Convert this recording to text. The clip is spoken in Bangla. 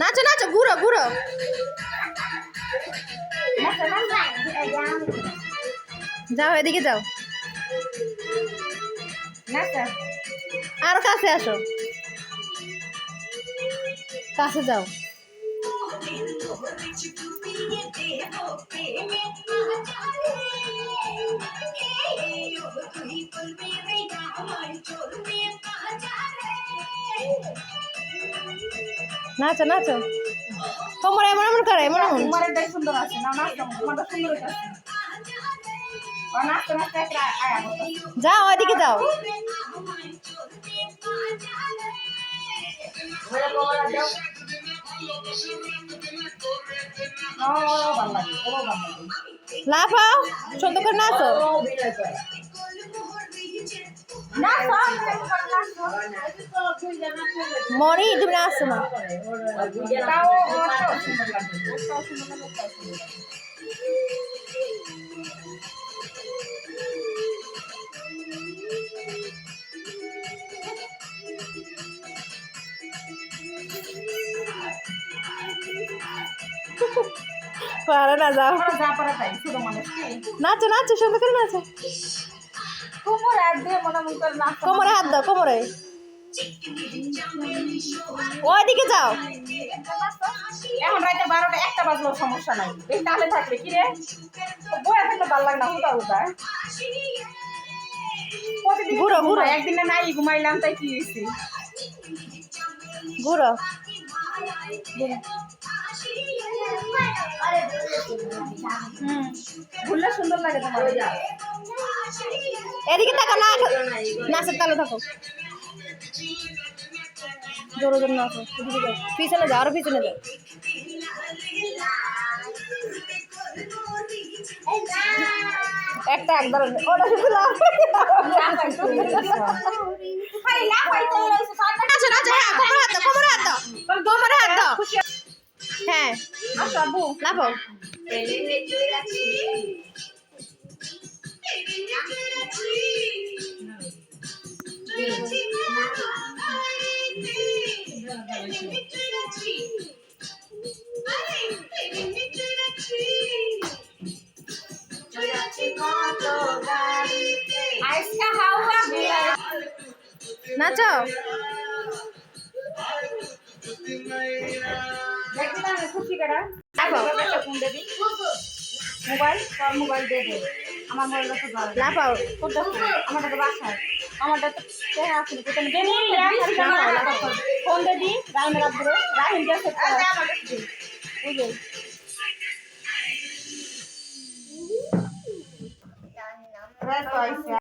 নাচ নাচ ঘুরো ঘুরো। যাও এদিকে যাও। আর কাছে আসো। কাছে যাও। নাচো নাচো। তোমরা এমন এমন করে এমন এমন। সুন্দর আছে না সুন্দর যাও ওইদিকে যাও। লাফাও সুন্দর করে নাচ। নাচ। মরি তুমি না। সুন্দর লাগে পারে না যাও নাচো নাচো সুন্দর করে নাচো। কোমরে হাত দিয়ে মনে মনে করে নাচ। কোমরে হাত দাও কোমরে। ওইদিকে যাও। এখন রাতে বারোটা একটা বাজলেও সমস্যা নাই। এই তাহলে থাকলে কি রে? বইয়া থাকলে ভালো লাগে না হুদা হুদা প্রতিদিন ঘুরো, ঘুরো। একদিন না নাই ঘুমাইলাম তাই কি হয়েছে ঘুরো। ঘুরলে সুন্দর লাগে তোমার এদিকে থাকো না নাচের তালে থাকো। জোরে জোরে নাচো পিছনে যাও আরও পিছনে যাও একটা একবার ওটা শুধু লাভ হ্যাঁ কোমরে নাচো। মোবাইল তোর মোবাইল দে দে আমার মোবাইল তো ধর লাফাও কোনটা ফোন আমারটা তো বাসায়। আমারটা তো চেহারা আছে কোথায় দেবি ফোন দিয়ে সেট করা। বুঝলি রাত আইসা